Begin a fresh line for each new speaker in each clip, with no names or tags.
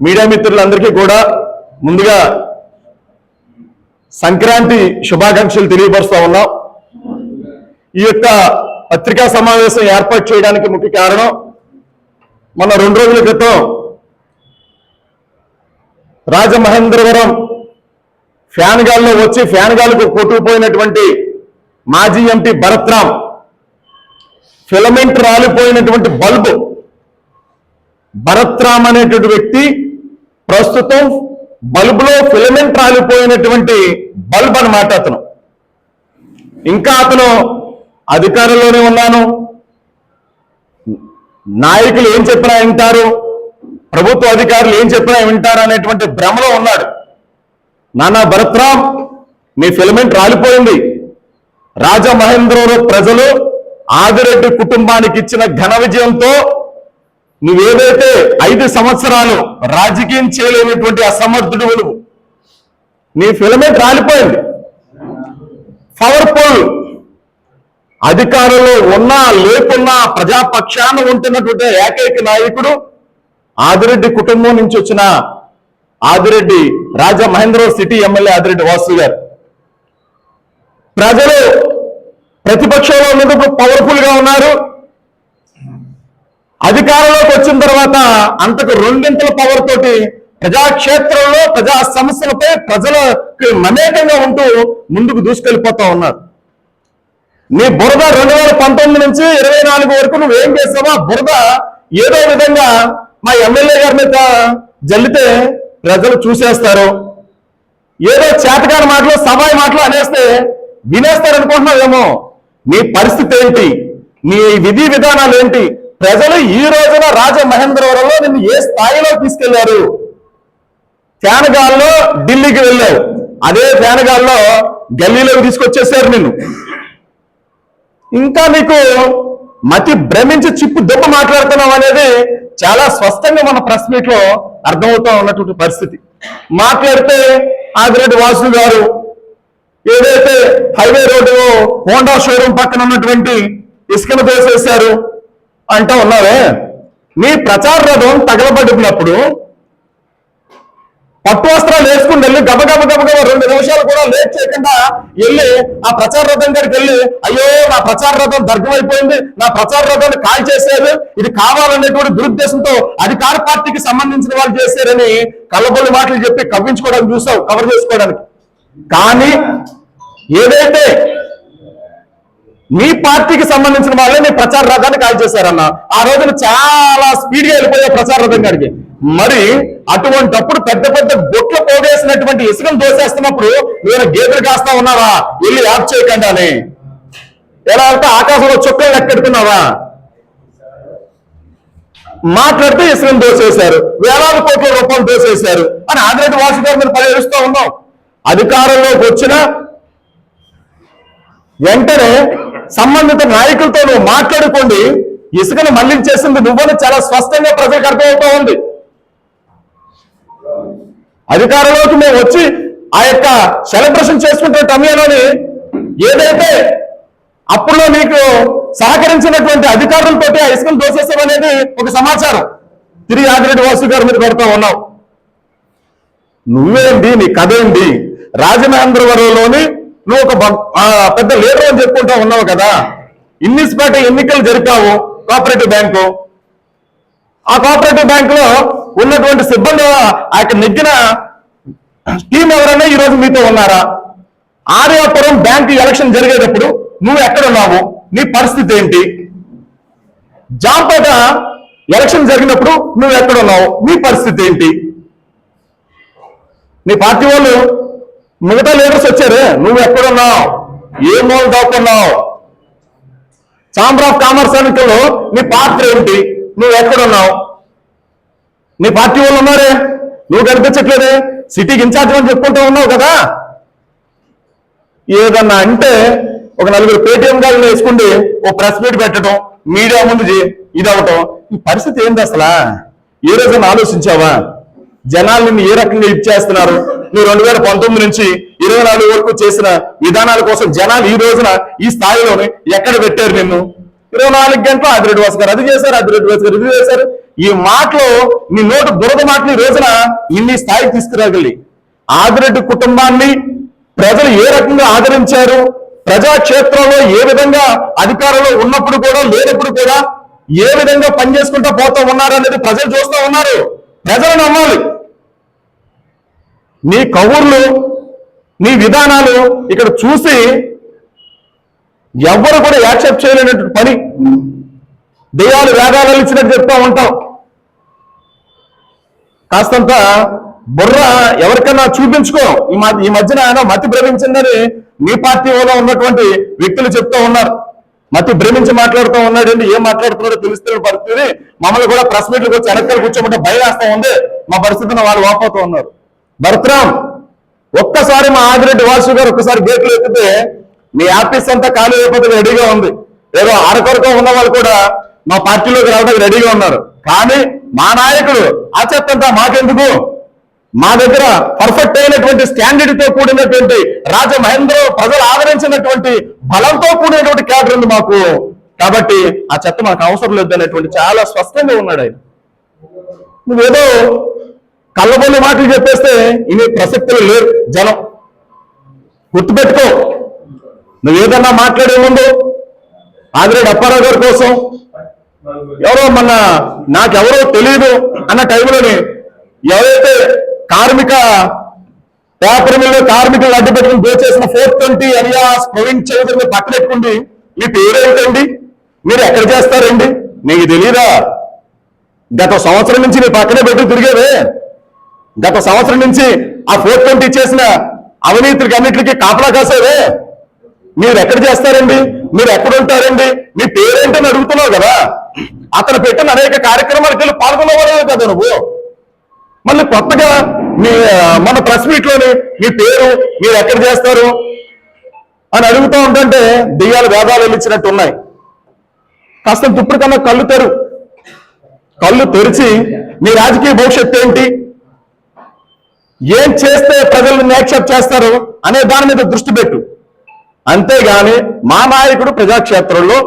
Media మిత్రులందరికీ కూడా ముందుగా సంక్రాంతి శుభాకాంక్షలు తెలియపరుస్తూ ఉన్నాం. ఈ యొక్క పత్రికా సమావేశం ఏర్పాటు చేయడానికి ముఖ్య కారణం మన రెండు రోజుల క్రితం రాజమహేంద్రవరం ఫ్యాన్ గాల్లో వచ్చి ఫ్యాన్ గాలకు కొట్టుకుపోయినటువంటి మాజీ ఎంపీ భరత్రామ్ ఫిలమెంట్ రాలిపోయినటువంటి బల్బు భరత్రామ్ అనేటువంటి వ్యక్తి ప్రస్తుతం బల్బులో ఫిలమెంట్ రాలిపోయినటువంటి బల్బ్ అన్నమాట అతను. ఇంకా అతను అధికారంలోనే ఉన్నాను. నాయకులు ఏం చెప్పినా వింటారు. ప్రభుత్వ అధికారులు ఏం చెప్పినా వింటారు అనేటువంటి భ్రమలో ఉన్నాడు. నానా భరత్రామ్ మీ ఫిలమెంట్ రాలిపోయింది. రాజమహేంద్రవరం ప్రజలు ఆదిరెడ్డి కుటుంబానికి ఇచ్చిన ఘన విజయంతో నువ్వేదైతే ఐదు సంవత్సరాలు రాజకీయం చేయలేనటువంటి అసమర్థుడు నువ్వు నీ ఫిలమెంట్ రాలిపోయింది. పవర్ఫుల్ అధికారంలో ఉన్నా లేకున్నా ప్రజాపక్షాన ఉంటున్నటువంటి ఏకైక నాయకుడు ఆదిరెడ్డి కుటుంబం నుంచి వచ్చిన ఆదిరెడ్డి రాజా మహేంద్రరావు సిటీ ఎమ్మెల్యే ఆదిరెడ్డి వాసు గారు. ప్రజలు ప్రతిపక్షంలో ఉన్నప్పుడు పవర్ఫుల్గా ఉన్నారు. అధికారంలోకి వచ్చిన తర్వాత అంతకు రెండింతల పవర్ తోటి ప్రజాక్షేత్రంలో ప్రజా సమస్యలపై ప్రజలకు మమేకంగా ఉంటూ ముందుకు దూసుకెళ్ళిపోతా ఉన్నారు. నీ బురద రెండు వేల పంతొమ్మిది నుంచి ఇరవై నాలుగు వరకు నువ్వు ఏం చేసావో? బురద ఏదో విధంగా మా ఎమ్మెల్యే గారి మీద జల్లితే ప్రజలు చూసేస్తారు. ఏదో చేతకాని మాటలు సభాయి మాటలు అనేస్తే వినేస్తారనుకుంటున్నావేమో. నీ పరిస్థితి ఏంటి? నీ విధి విధానాలు ఏంటి? ప్రజలు ఈ రోజున రాజమహేంద్రవరంలో నిన్ను ఏ స్థాయిలో తీసుకెళ్ళారు? ఫ్యాన్గాల్లో ఢిల్లీకి వెళ్ళావు. అదే ఫ్యాన్గాల్లో గల్లీలోకి తీసుకొచ్చేసారు నిన్ను. ఇంకా నీకు మతి భ్రమించి చిప్పు దెబ్బ మాట్లాడుతున్నాం అనేది చాలా స్పష్టంగా మన ప్రెస్ మీట్లో అర్థమవుతా ఉన్నటువంటి పరిస్థితి. మాట్లాడితే ఆదిరెడ్డి వాసు గారు ఏదైతే హైవే రోడ్డు హోండా షోరూమ్ పక్కన ఉన్నటువంటి ఇసుకను తోసేశారు అంటూ ఉన్నారే మీ ప్రచార రథం తగలబడినప్పుడు పట్టు వస్త్రాలు వేసుకుని వెళ్ళి గబగబ గబగబ రెండు నిమిషాలు కూడా లేట్ చేయకుండా వెళ్ళి ఆ ప్రచార రథం దగ్గరికి వెళ్ళి అయ్యో నా ప్రచార రథం దర్గమైపోయింది నా ప్రచార రథాన్ని కాల్ చేశారు ఇది కావాలనేటువంటి దురుద్దేశంతో అధికార పార్టీకి సంబంధించిన వాళ్ళు చేశారని కళ్ళబొల్లి మాటలు చెప్పి కవ్వించుకోవడానికి చూసావు కవర్ చేసుకోవడానికి. కానీ ఏదైతే మీ పార్టీకి సంబంధించిన వాళ్ళే మీ ప్రచార రథాన్ని కాల్ చేశారన్న. ఆ రోజున చాలా స్పీడ్గా వెళ్ళిపోయే ప్రచార రథం గారికి మరి అటువంటప్పుడు పెద్ద పెద్ద బొట్లు పోగేసినటువంటి ఇసుకను దోసేస్తున్నప్పుడు మీరు గేదెలు కాస్తా ఉన్నారా? వెళ్ళి యాప్ చేయకండి అని. ఎలా అంటే ఆకాశంలో చుక్కలు లెక్కెడుతున్నావా? మాట్లాడితే ఇసుకను దోసేశారు. వేలాది కోట్ల రూపాయలు దోసేశారు. అని ఆదిరెడ్డి వాసు గారు మీరు పరిహరిస్తూ ఉన్నాం. అధికారంలోకి వచ్చిన వెంటనే సంబంధిత నాయకులతో నువ్వు మాట్లాడుకోండి. ఇసుకను మళ్ళించేసింది నువ్వని చాలా స్పష్టంగా ప్రజలకు అర్థమవుతా ఉంది. అధికారంలోకి మేము వచ్చి ఆ యొక్క సెలబ్రేషన్ చేసుకుంటున్న సమయంలోని ఏదైతే అప్పుడులో మీకు సహకరించినటువంటి అధికారులతో ఆ ఇసుకను దోషిస్తామనేది ఒక సమాచారం. తిరిగి ఆదిరెడ్డి వాసు గారి మీద పెడతా ఉన్నావు నువ్వేంటి? నీ కథ ఏంటి? రాజమహేంద్రవరంలోని నువ్వు ఒక పెద్ద లీడర్ అని చెప్పుకుంటా ఉన్నావు కదా. ఇన్నిస్పేట ఎన్నికలు జరిపావు కోఆపరేటివ్ బ్యాంకు. ఆ కోఆపరేటివ్ బ్యాంక్లో ఉన్నటువంటి సిబ్బంది ఆ యొక్క నెగ్గిన టీం ఎవరైనా ఈ రోజు మీతో ఉన్నారా? ఆర్యాపురం బ్యాంకు ఎలక్షన్ జరిగేటప్పుడు నువ్వు ఎక్కడ ఉన్నావు? నీ పరిస్థితి ఏంటి? జాంపేట ఎలక్షన్ జరిగినప్పుడు నువ్వు ఎక్కడ ఉన్నావు? నీ పరిస్థితి ఏంటి? నీ పార్టీ వాళ్ళు మిగతా లీడర్స్ వచ్చారు నువ్వు ఎక్కడున్నావు? ఏ మూల దాక్కున్నావు? ఛాంబర్ ఆఫ్ కామర్స్ ఎన్నికల్లో నీ పాత్ర ఏంటి? నువ్వు ఎక్కడున్నావు? నీ పార్టీ వాళ్ళు ఉన్నారే? నువ్వు కనిపించట్లేదే సిటీకి ఇన్ఛార్జ్ అని చెప్పుకుంటూ ఉన్నావు కదా? ఏదన్నా అంటే ఒక నలుగురు పేటిఎం గారిని వేసుకుండి ఓ ప్రెస్ మీట్ పెట్టడం మీడియా ముందు ఇది అవటం ఈ పరిస్థితి ఏంది అసలా? ఏ రోజున ఆలోచించావా? జనాలు నిన్ను ఏ రకంగా ఇచ్చేస్తున్నారు నువ్వు రెండు వేల పంతొమ్మిది నుంచి ఇరవై నాలుగు వరకు చేసిన విధానాల కోసం జనాలు ఈ రోజున ఈ స్థాయిలోనే ఎక్కడ పెట్టారు నిన్ను? ఇరవై నాలుగు గంటలు అదిరెడ్డి వాసు గారు. అది చేశారు అదిరెడ్డి వాసు గారు ఇది చేశారు. ఈ మాటలు నీ నోటు దురద మాటలు ఈ రోజున ఇన్ని స్థాయికి తీసుకురాగలి. ఆదిరెడ్డి కుటుంబాన్ని ప్రజలు ఏ రకంగా ఆదరించారు? ప్రజాక్షేత్రంలో ఏ విధంగా అధికారంలో ఉన్నప్పుడు కూడా లేనప్పుడు కూడా ఏ విధంగా పనిచేసుకుంటూ పోతూ ఉన్నారు అనేది ప్రజలు చూస్తూ ఉన్నారు. ప్రజలు నమ్మాలి. నీ కవుర్లు నీ విధానాలు ఇక్కడ చూసి ఎవ్వరు కూడా యాక్సెప్ట్ చేయలేనటువంటి పని. దెయ్యాలు వేదాలు ఇచ్చినట్టు చెప్తా ఉంటాం. కాస్తంత బుర్ర ఎవరికైనా చూపించుకో. ఈ మధ్య ఈ మధ్యన ఆయన మతి భ్రమించిందని మీ పార్టీ వల్ల ఉన్నటువంటి వ్యక్తులు చెప్తూ ఉన్నారు. మతి భ్రమించి మాట్లాడుతూ ఉన్నాడండి ఏం మాట్లాడుతున్నాడో తెలుస్తున్న పరిస్థితి మమ్మల్ని కూడా ప్రెస్ మీట్లకు వచ్చి వెనకాల కూర్చోమంటే భయం వేస్తా ఉంది. మా పరిస్థితిని వాళ్ళు వాపోతూ ఉన్నారు. భరత్రామ్ ఒక్కసారి మా ఆదిరెడ్డి వాసు గారు ఒక్కసారి గేట్లు ఎత్తితే మీ ఆఫీస్ అంతా ఖాళీ అయిపోతే రెడీగా ఉంది. ఏదో అరకొరకో ఉన్న వాళ్ళు కూడా మా పార్టీలోకి రావడానికి రెడీగా ఉన్నారు. కానీ మా నాయకుడు ఆ చెత్తంతా మాకెందుకు? మా దగ్గర పర్ఫెక్ట్ అయినటువంటి స్టాండర్డ్తో కూడినటువంటి రాజమహేంద్ర ప్రజలు ఆదరించినటువంటి బలంతో కూడినటువంటి క్యాడర్ ఉంది మాకు. కాబట్టి ఆ చెత్త మాకు అవసరం లేదు అనేటువంటి చాలా స్పష్టంగా ఉన్నాడు ఆయన. నువ్వేదో కళ్ళబొల్లి మాటలు చెప్పేస్తే ఇవి ప్రసక్తులు లేరు జనం. గుర్తుపెట్టుకో. నువ్వేదన్నా మాట్లాడే ముందు ఆదిరెడ్డి అప్పారావు గారి కోసం ఎవరో మన నాకెవరో తెలియదు అన్న టైంలోని ఎవరైతే కార్మిక పేపర్ మిల్లు కార్మికులు అడ్డు పెట్టుకుని దోచేసిన ఫోర్ ట్వంటీ అలియాస్ ప్రవీణ్ చౌదరిని పక్కనెట్టుకుండి మీ పేరేంటండి? మీరు ఎక్కడ చేస్తారండి? నీకు తెలియదా గత సంవత్సరం నుంచి నీ పక్కనే పెట్టి తిరిగేవే. గత సంవత్సరం నుంచి ఆ ఫోర్ ట్వంటీ చేసిన అవినీతికి అన్నిటికీ కాపలా కాసారే మీరు ఎక్కడ చేస్తారండి? మీరు ఎక్కడ ఉంటారండి? మీ పేరేంటని అడుగుతున్నావు కదా. అతను పెట్టిన అనేక కార్యక్రమాలకు వెళ్ళి పాల్గొన్నవారే కదా నువ్వు. మళ్ళీ కొత్తగా మీ మన ప్రెస్ మీట్లోని మీ పేరు మీరు ఎక్కడ చేస్తారు? అని అడుగుతూ ఉంటుంటే దెయ్యాలు వేదాలు వెళ్ళిచ్చినట్టు ఉన్నాయి. కాస్త దుప్పుడు కన్నా కళ్ళు తెరు. కళ్ళు తెరిచి మీ రాజకీయ భవిష్యత్తు ఏంటి? ఏం చేస్తే ప్రజలను యాక్సెప్ట్ చేస్తారు అనే దాని మీద దృష్టి పెట్టు. అంతేగాని మా నాయకుడు ప్రజాక్షేత్రంలో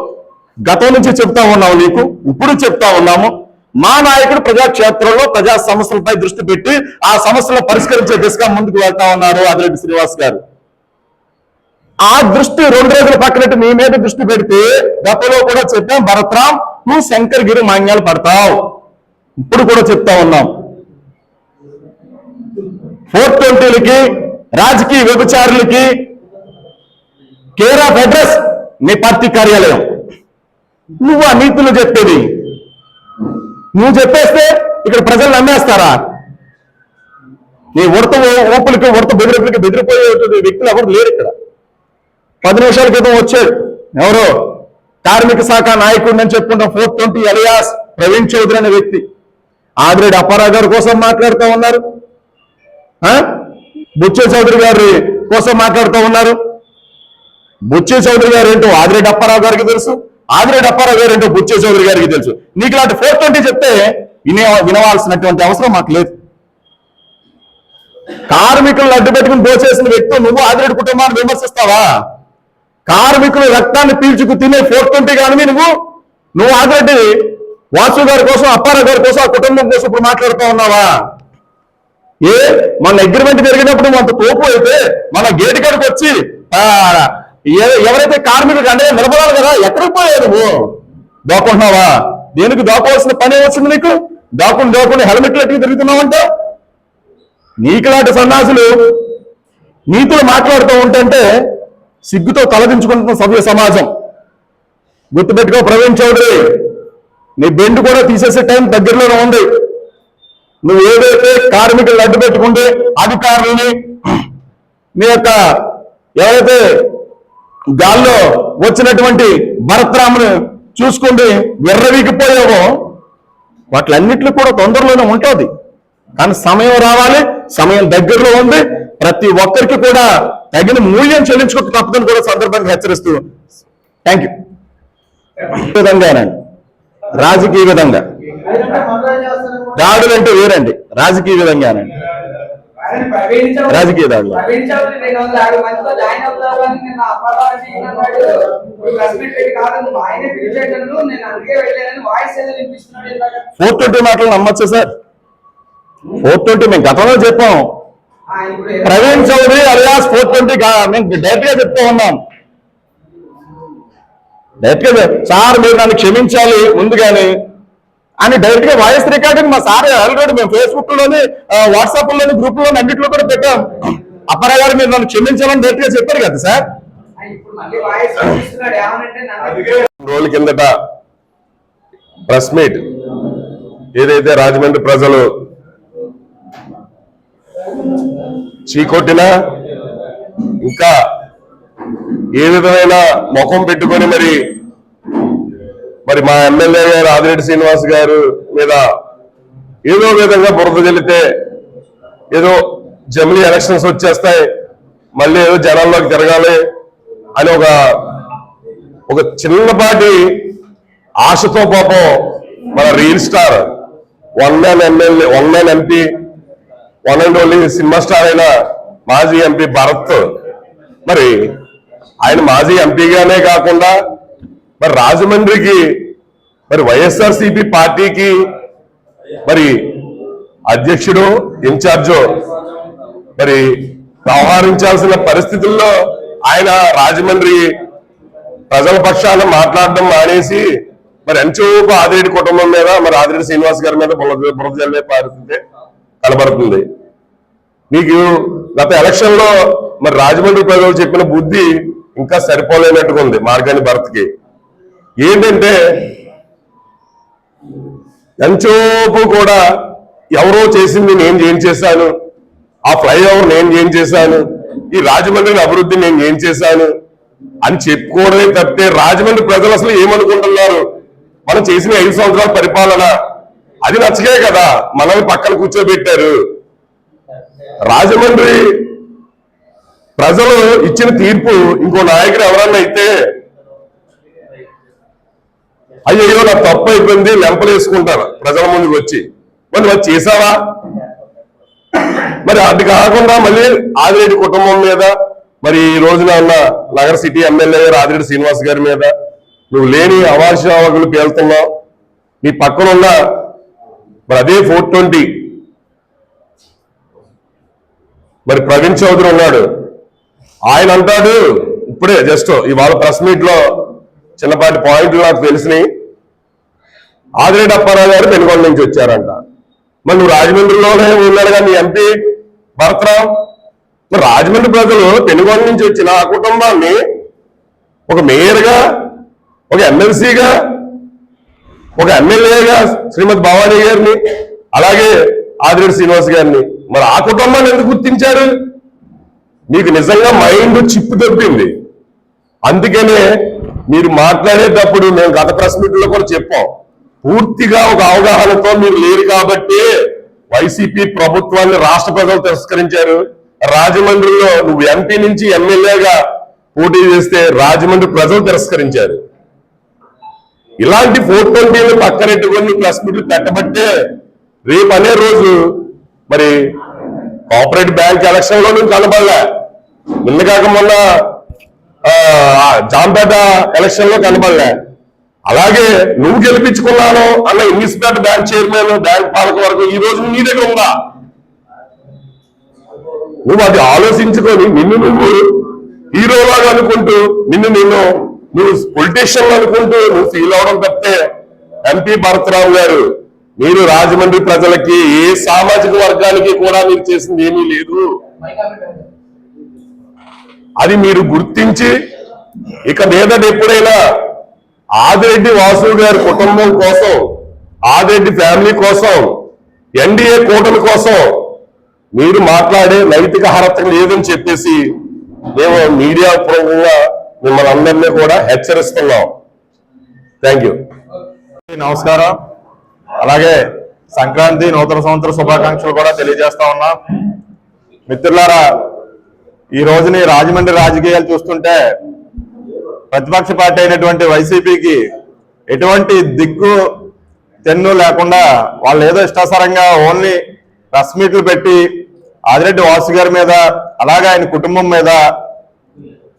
గతం నుంచి చెప్తా ఉన్నాము నీకు ఇప్పుడు చెప్తా ఉన్నాము. మా నాయకుడు ప్రజాక్షేత్రంలో ప్రజా సమస్యలపై దృష్టి పెట్టి ఆ సమస్యలను పరిష్కరించే దిశగా ముందుకు వెళ్తా ఉన్నారు అదిరెడ్డి శ్రీనివాస్ గారు. ఆ దృష్టి రెండు రోజుల పక్కనట్టు మీ మీద దృష్టి పెడితే గతంలో కూడా చెప్పాం భరత్రాం నువ్వు శంకర్గిరి మాన్యాలు పడతావు. ఇప్పుడు కూడా చెప్తా ఉన్నాం. ఫోర్ ట్వంటీలకి రాజకీయ వ్యభిచారులకి కేర్ ఆఫ్ అడ్రస్ నీ పార్టీ కార్యాలయం. నువ్వు ఆ నీతులు చెప్పేది. నువ్వు చెప్పేస్తే ఇక్కడ ప్రజలు నమ్మేస్తారా? నీ ఉడత ఓపులకి ఉడత బెదిరింపులకి బెదిరిపోయే వ్యక్తులు ఎవరు లేరు ఇక్కడ. పది నిమిషాల క్రితం వచ్చాడు ఎవరో? కార్మిక శాఖ నాయకుడిని అని చెప్పుకుంటాం four twenty alias Praveen Chowdary అనే వ్యక్తి. ఆదిరెడ్డి అప్పారావు గారి కోసం మాట్లాడుతూ ఉన్నారు. ఆ? బుచ్చే చౌదరి గారి కోసం మాట్లాడుతూ ఉన్నారు. బుచ్చే చౌదరి గారు ఏంటో ఆదిరెడ్డి అప్పారావు గారికి తెలుసు. ఆదిరెడ్డి అప్పారావు గారు ఏంటో బుచ్చే చౌదరి గారికి తెలుసు. నీకు ఇలాంటి ఫోర్ ట్వంటీ చెప్తే వినే వినవాల్సినటువంటి అవసరం మాకు లేదు. కార్మికులను అడ్డు పెట్టుకుని దోచేసిన వ్యక్తి నువ్వు ఆదిరెడ్డి కుటుంబాన్ని విమర్శిస్తావా? కార్మికుల రక్తాన్ని పీల్చుకు తినే ఫోర్ ట్వంటీ కానీ నువ్వు. నువ్వు ఆదిరెడ్డి వాసు గారి కోసం అప్పార గారి కోసం ఆ కుటుంబం కోసం ఇప్పుడు మాట్లాడుతూ ఉన్నావా? ఏ? మన అగ్రిమెంట్ జరిగినప్పుడు అంత తోపు అయితే మన గేటు కాడికి వచ్చి ఎవరైతే కార్మికులు అంటే నిలబడాలి కదా ఎక్కడికి పోయావు నువ్వు? దాక్కుంటున్నావా? దేనికి దోకోవాల్సిన పని వచ్చింది నీకు? దాక్కుని దాక్కుని హెల్మెట్లు ఎట్టి తిరుగుతున్నావంటే? నీకులాంటి సన్నాసులు నీతులు మాట్లాడుతూ ఉంటే సిగ్గుతో తలదించుకుంటున్న సభ్య సమాజం. గుర్తుపెట్టుకో ప్రవీణ్ చౌదరి. నీ బెండ్ కూడా తీసేసే టైం దగ్గరలోనే ఉంది. నువ్వు ఏదైతే కార్మికులు అడ్డు పెట్టుకుంటే అధికారులని నీ యొక్క ఎవరైతే గాల్లో వచ్చినటువంటి భరత్రామును చూసుకుంటే విర్రవీకిపోయావో వాటిలన్నింటిలో కూడా తొందరలోనే ఉంటుంది. కానీ సమయం రావాలి సమయం దగ్గరలో ఉంది. ప్రతి ఒక్కరికి కూడా తగిన మూల్యం చెల్లించుకోక తప్పదని కూడా సందర్భంగా హెచ్చరిస్తూ థ్యాంక్ యూ విధంగానండి. రాజకీయ విధంగా. దాడులు అంటే వేరండి. రాజకీయ విధంగానండి
చౌదరి-
రాజకీయ దాడులు. ఫోర్ ట్వంటీ మాటలు నమ్మచ్చు సార్? ఫోర్ ట్వంటీ మేము గతంలో చెప్పాం. Praveen Chowdary alias four twenty మేము డైరెక్ట్గా చెప్తూ ఉన్నాం. డైరెక్ట్గా సార్ మీరు నన్ను క్షమించాలి ముందుగానే. అని డైరెక్ట్గా వాయిస్ రికార్డింగ్ మా సార్ ఆల్రెడీ మేము ఫేస్బుక్లోని వాట్సాప్లోని గ్రూప్లోని అన్నింటిలో కూడా పెట్టాం. అప్పారావు గారు మీరు నన్ను క్షమించాలని డైరెక్ట్గా చెప్పారు కదా సార్?
రోజుల కిందట ప్రెస్ మీట్ ఏదైతే రాజమండ్రి ప్రజలు చీకొట్టినా ఇంకా ఏ విధమైన ముఖం పెట్టుకొని మరి మరి మా ఎమ్మెల్యే గారు ఆదిరెడ్డి శ్రీనివాస్ గారు మీద ఏదో విధంగా బురద చెల్లితే ఏదో జమిలీ ఎలక్షన్స్ వచ్చేస్తాయి మళ్ళీ ఏదో జనాల్లోకి తిరగాలి అని ఒక ఒక చిన్నపాటి ఆశతో పాపం మన reel star one man MLA one man MP one and only cinema star అయిన మాజీ ఎంపీ భరత్. మరి ఆయన మాజీ ఎంపీగానే కాకుండా మరి రాజమండ్రికి మరి వైఎస్ఆర్సీపీ పార్టీకి మరి అధ్యక్షుడు ఇన్ఛార్జో మరి వ్యవహరించాల్సిన పరిస్థితుల్లో ఆయన రాజమండ్రి ప్రజల పక్షాన మాట్లాడడం మానేసి మరి ఎంచోపు ఆదిరెడ్డి కుటుంబం మీద మరి ఆదిరెడ్డి శ్రీనివాస్ గారి మీద బురద బురద జల్లే పరిస్థితి కనబడుతుంది. మీకు గత ఎలక్షన్లో మరి రాజమండ్రి ప్రజలు చెప్పిన బుద్ధి ఇంకా సరిపోలేనట్టుగా ఉంది మార్గాని భరత్కి. ఏంటంటే ఎంచోపు కూడా ఎవరో చేసింది నేను ఏం చేశాను ఆ ఫ్లైఓవర్ నేను ఏం చేశాను ఈ రాజమండ్రి అభివృద్ధి నేను ఏం చేశాను అని చెప్పుకోవడమే తప్పితే రాజమండ్రి ప్రజలు అసలు ఏమనుకుంటున్నారు? మనం చేసిన ఐదు సంవత్సరాల పరిపాలన అది నచ్చగే కదా మనల్ని పక్కన కూర్చోబెట్టారు. రాజమండ్రి ప్రజలు ఇచ్చిన తీర్పు ఇంకో నాయకుడు ఎవరన్నా అయితే అయ్యో నా తప్పు అయిపోయింది లెంపలేసుకుంటారు ప్రజల ముందుకు వచ్చి. మరి మరి చేసావా మరి అది కాకుండా మళ్ళీ ఆదిరెడ్డి కుటుంబం మీద మరి ఈ రోజున ఉన్న నగర సిటీ ఎమ్మెల్యే గారు ఆదిరెడ్డి శ్రీనివాస్ గారి మీద నువ్వు లేని అవార్షావకులు పేలుతున్నావు. నీ పక్కన ఉన్న మరి అదే ఫోర్ ట్వంటీ. మరి ప్రవీణ్ చౌదరి ఉన్నాడు. ఆయన అంటాడు ఇప్పుడే జస్ట్ ఇవాళ ప్రెస్ మీట్లో చిన్నపాటి పాయింట్లు నాకు తెలిసినాయి. ఆదిరెడ్డి అప్పారావు గారు పెనుగొండ నుంచి వచ్చారంట. మరి నువ్వు రాజమండ్రిలోనే ఉన్నాడు కానీ నీ ఎంపీ భరతరావు? మరి రాజమండ్రి ప్రజలు పెనుగొండ నుంచి వచ్చిన ఆ కుటుంబాన్ని ఒక మేయర్గా ఒక ఎమ్మెల్సీగా ఒక ఎమ్మెల్యేగా శ్రీమతి భవానీ గారిని అలాగే ఆదిరెడ్డి శ్రీనివాస్ గారిని. మరి ఆ కుటుంబాన్ని ఎందుకు గుర్తించారు? మీకు నిజంగా మైండ్ చిప్పు తప్పింది అందుకనే మీరు మాట్లాడేటప్పుడు మేము గత ప్రెస్ కూడా చెప్పాం. పూర్తిగా ఒక అవగాహనతో మీరు లేరు కాబట్టి వైసీపీ ప్రభుత్వాన్ని రాష్ట్ర ప్రజలు తిరస్కరించారు. రాజమండ్రిలో నువ్వు ఎంపీ నుంచి ఎమ్మెల్యేగా పోటీ చేస్తే రాజమండ్రి ప్రజలు తిరస్కరించారు. ఇలాంటి ఫోర్ ట్వంటీని పక్కనెట్టుకొని ప్రెస్ మీట్లు పెట్టబట్టే రేపు అనే రోజు మరి కోఆపరేటివ్ బ్యాంక్ ఎలక్షన్లో నువ్వు కనబడలే. నిన్న కాక మొన్న జాంపేట ఎలక్షన్లో కనబడలే. అలాగే నువ్వు గెలిపించుకున్నాను అన్న ఇన్నిస్పేట బ్యాంక్ చైర్మన్ బ్యాంక్ పాలక వరకు ఈ రోజు నీ దగ్గర ఉందా? నువ్వు అది ఆలోచించుకొని నిన్ను నువ్వు హీరోలాగా అనుకుంటూ నిన్ను నిన్ను నువ్వు పొలిటీషియన్ అనుకుంటూ నువ్వు ఫీల్ అవడం తప్పితే ఎంపీ భరతరావు గారు మీరు రాజమండ్రి ప్రజలకి ఏ సామాజిక వర్గానికి కూడా మీరు చేసింది ఏమీ లేదు. అది మీరు గుర్తించి ఇక మీదట ఎప్పుడైనా ఆదిరెడ్డి వాసు గారి కుటుంబం కోసం ఆదిరెడ్డి ఫ్యామిలీ కోసం ఎన్డీఏ కూటమి కోసం మీరు మాట్లాడే నైతిక అర్హత లేదని చెప్పేసి మేము మీడియా పూర్వకంగా మిమ్మల్ని అందరినీ కూడా హెచ్చరిస్తున్నాం. థ్యాంక్ యూ
నమస్కారం. అలాగే సంక్రాంతి నూతన సంవత్సర శుభాకాంక్షలు కూడా తెలియజేస్తా ఉన్నా. మిత్రులారా ఈ రోజుని రాజమండ్రి రాజకీయాలు చూస్తుంటే ప్రతిపక్ష పార్టీ అయినటువంటి వైసీపీకి ఎటువంటి దిక్కు తెన్ను లేకుండా వాళ్ళు ఏదో ఇష్టాసారంగా ఓన్లీ ప్రెస్ మీట్లు పెట్టి ఆదిరెడ్డి వాసు గారి మీద అలాగే ఆయన కుటుంబం మీద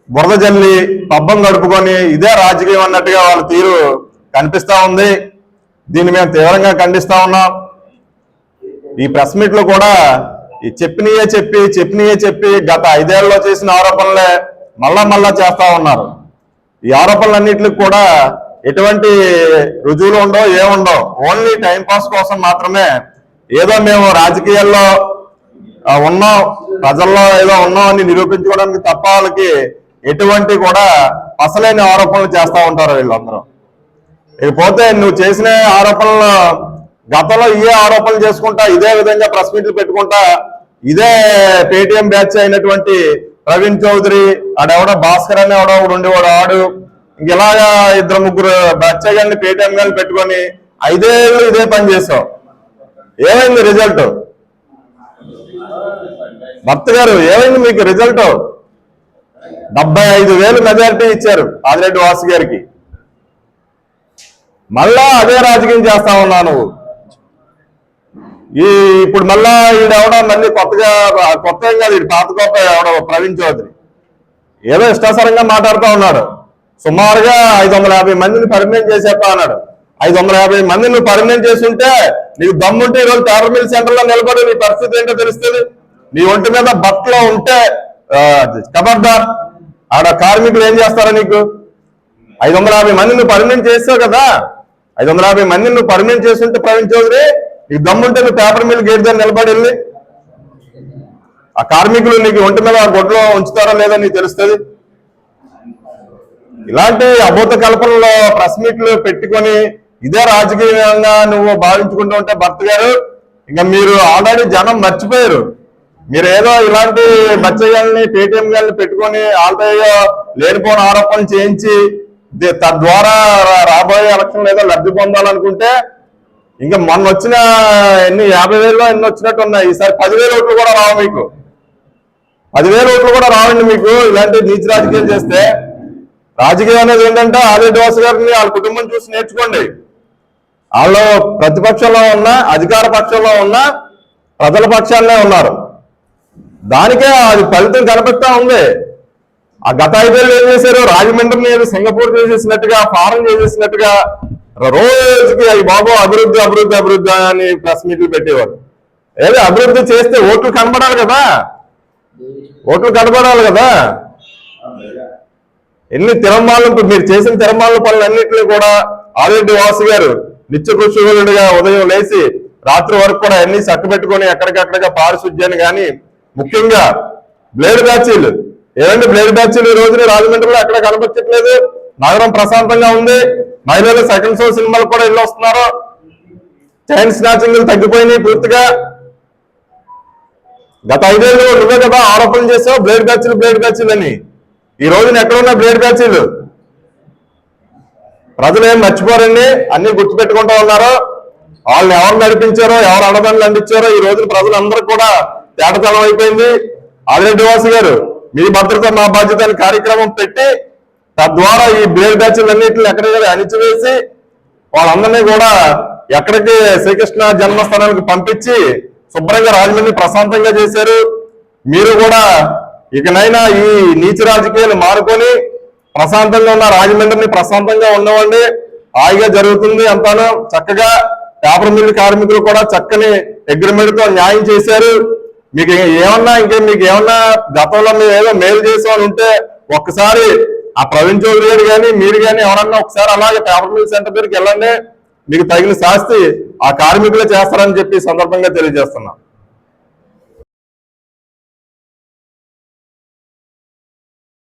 బురద జల్లి పబ్బం గడుపుకొని ఇదే రాజకీయం అన్నట్టుగా వాళ్ళ తీరు కనిపిస్తా ఉంది. దీన్ని మేము తీవ్రంగా ఖండిస్తా ఉన్నాం. ఈ ప్రెస్ మీట్లో కూడా ఈ చెప్పినయే చెప్పి చెప్పినయే చెప్పి గత ఐదేళ్ళలో చేసిన ఆరోపణలే మళ్ళా మళ్ళా చేస్తా ఉన్నారు. ఈ ఆరోపణలన్నింటికి కూడా ఎటువంటి రుజువులు ఉండవు ఏముండవు ఓన్లీ టైంపాస్ కోసం మాత్రమే ఏదో మేము రాజకీయాల్లో ఉన్నాం ప్రజల్లో ఏదో ఉన్నాం అని నిరూపించుకోవడానికి తప్ప వాళ్ళకి ఎటువంటి కూడా అసలైన ఆరోపణలు చేస్తూ ఉంటారు వీళ్ళందరూ. పోతే నువ్వు చేసిన ఆరోపణలు గతంలో ఇదే ఆరోపణలు చేసుకుంటా ఇదే విధంగా ప్రెస్ మీట్లు పెట్టుకుంటా ఇదే పేటిఎం బ్యాచ్ అయినటువంటి ప్రవీణ్ చౌదరి ఆడెవడో భాస్కర్ అని ఎవడో ఒకడు ఉండేవాడు ఆడు ఇంక ఇలాగా ఇద్దరు ముగ్గురు బ్యాచ్ గారిని పేటిఎం గారిని పెట్టుకొని ఐదేళ్ళు ఇదే పని చేసావు ఏమైంది రిజల్ట్ భర్త గారు ఏమైంది మీకు రిజల్ట్ డెబ్బై ఐదు వేలు మెజారిటీ ఇచ్చారు ఆదిరెడ్డి వాసు గారికి. మళ్ళా అదే రాజకీయం చేస్తా ఉన్నా నువ్వు. ఈ ఇప్పుడు మళ్ళా ఈడెవడో మళ్ళీ కొత్తగా కొత్త ఏం కాదు ఈడు పాత కొత్త ఎవడో ప్రవీణ్ చౌదరి. ఏదో ఇష్టాసరంగా మాట్లాడుతూ ఉన్నాడు. సుమారుగా ఐదు వందల యాభై మందిని పరిమితం చేసేస్తా అన్నాడు ఐదు వందల యాభై మందిని నువ్వు పర్మనెంట్ చేస్తుంటే నీకు దమ్ముంటే ఈరోజు పేపర్ మిల్ సెంటర్లో నిలబడి నీ పరిస్థితి ఏంటో తెలుస్తుంది? నీ ఒంటి మీద బట్టలో ఉంటే కబర్దార్ ఆడ కార్మికులు ఏం చేస్తారా నీకు? ఐదు వందల యాభై మందిని నువ్వు చేస్తావు కదా? ఐదు వందల యాభై మంది నువ్వు పర్మనెంట్ చేస్తుంటే ప్రవీణ్ చౌదరి నీకు దమ్ముంటే నువ్వు పేపర్ మిల్ గేట్ దగ్గర నిలబడి వెళ్ళి. ఆ కార్మికులు నీకు ఒంటి మీద గొడ్లో ఉంచుతారో లేదో నీకు తెలుస్తుంది. ఇలాంటి అభూత కల్పనలో ప్రెస్ మీట్లు పెట్టుకొని ఇదే రాజకీయంగా నువ్వు భావించుకుంటూ ఉంటే భర్త గారు ఇంకా మీరు ఆల్రెడీ జనం మర్చిపోయారు. మీరు ఏదో ఇలాంటి బచ్చగాల్ని పేటిఎం గాల్ని పెట్టుకొని ఆల్రెడీ లేనిపోని ఆరోపణలు చేయించి తద్వారా రాబోయే ఎలక్షన్ ఏదో లబ్ధి పొందాలనుకుంటే ఇంకా మొన్న వచ్చిన ఎన్ని యాభై వేలలో ఎన్ని వచ్చినట్టు ఉన్నాయి. ఈసారి పదివేల ఓట్లు కూడా రావు మీకు. పదివేల ఓట్లు కూడా రావండి మీకు. ఇలాంటి నీతి రాజకీయం చేస్తే రాజకీయం అనేది ఏంటంటే ఆదిరెడ్డి వాసు గారిని వాళ్ళ కుటుంబం చూసి నేర్చుకోండి. వాళ్ళు ప్రతిపక్షంలో ఉన్న అధికార పక్షంలో ఉన్న ప్రజల పక్షాలనే ఉన్నారు. దానికే అది ఫలితం కనిపిస్తా ఉంది. ఆ గత ఐదేళ్ళు ఏం చేశారు రాజమండ్రిని ఏదో సింగపూర్ చేసేసినట్టుగా ఫారం చేసేసినట్టుగా రోజుకి అవి బాబు అభివృద్ధి అభివృద్ధి అభివృద్ధి అని ప్రెస్ మీట్లు పెట్టేవారు ఏదో అభివృద్ధి చేస్తే ఓట్లు కనబడాలి కదా? ఓట్లు కనబడాలి కదా? ఎన్ని తిరంబాలు మీరు చేసిన తిరంబాల పనులన్నింటినీ కూడా ఆదిరెడ్డి వాసు గారు నిత్య కృషిగా ఉదయం లేచి రాత్రి వరకు కూడా అన్ని చక్కబెట్టుకొని ఎక్కడికక్కడ పారిశుద్ధ్యాన్ని కానీ ముఖ్యంగా బ్లేడ్ బ్యాచీలు ఏమంటే బ్లేడ్ బ్యాచ్లు ఈ రోజున రాజమండ్రిలో ఎక్కడ కనిపించట్లేదు నగరం ప్రశాంతంగా ఉంది. మహిళలు సెకండ్ షో సినిమాలు కూడా వెళ్ళి వస్తున్నారు చైన్ స్నాచింగ్ తగ్గిపోయినాయి పూర్తిగా. గత ఐదేళ్ళు నువ్వే కదా ఆరోపణలు చేసావు బ్లేడ్ బ్యాచ్లు బ్లేడ్ బ్యాచ్లు అని. ఈ రోజున ఎక్కడున్నా బ్లేడ్ బ్యాచ్లు. ప్రజలు ఏం మర్చిపోరండి? అన్ని గుర్తుపెట్టుకుంటూ ఉన్నారు. వాళ్ళని ఎవరు నడిపించారో ఎవరు అడబండ్లు అందించారో ఈ రోజున ప్రజలందరూ కూడా తేటతలం అయిపోయింది. ఆదిరెడ్డి వాసు గారు మీ భద్రత మా బాధ్యత అనే కార్యక్రమం పెట్టి తద్వారా ఈ బ్లేడ్ బ్యాచ్లన్నింటిని ఎక్కడికక్కడ అణిచివేసి వాళ్ళందరినీ కూడా ఎక్కడికి శ్రీకృష్ణ జన్మస్థానానికి పంపించి శుభ్రంగా రాజమండ్రి ప్రశాంతంగా చేశారు. మీరు కూడా ఇకనైనా ఈ నీచ రాజకీయాలు మారుకొని ప్రశాంతంగా ఉన్న రాజమండ్రిని ప్రశాంతంగా ఉండవండి. హాయిగా జరుగుతుంది అంతాను. చక్కగా పేపర్ మిల్లు కార్మికులు కూడా చక్కని అగ్రిమెంట్తో న్యాయం చేశారు. మీకు ఏమన్నా ఇంకే మీకు ఏమన్నా గతంలో మీరు ఏదో మేలు చేసామని ఉంటే ఒక్కసారి ఆ ప్రవీణ్ చౌదరి గారు కానీ మీరు కానీ ఎవరన్నా ఒకసారి అలాగే పేపర్ మిల్ సెంటర్ దగ్గరికి వెళ్ళండి. మీకు తగిన శాస్తి ఆ కార్మికులే చేస్తారని చెప్పి సందర్భంగా తెలియజేస్తున్నాను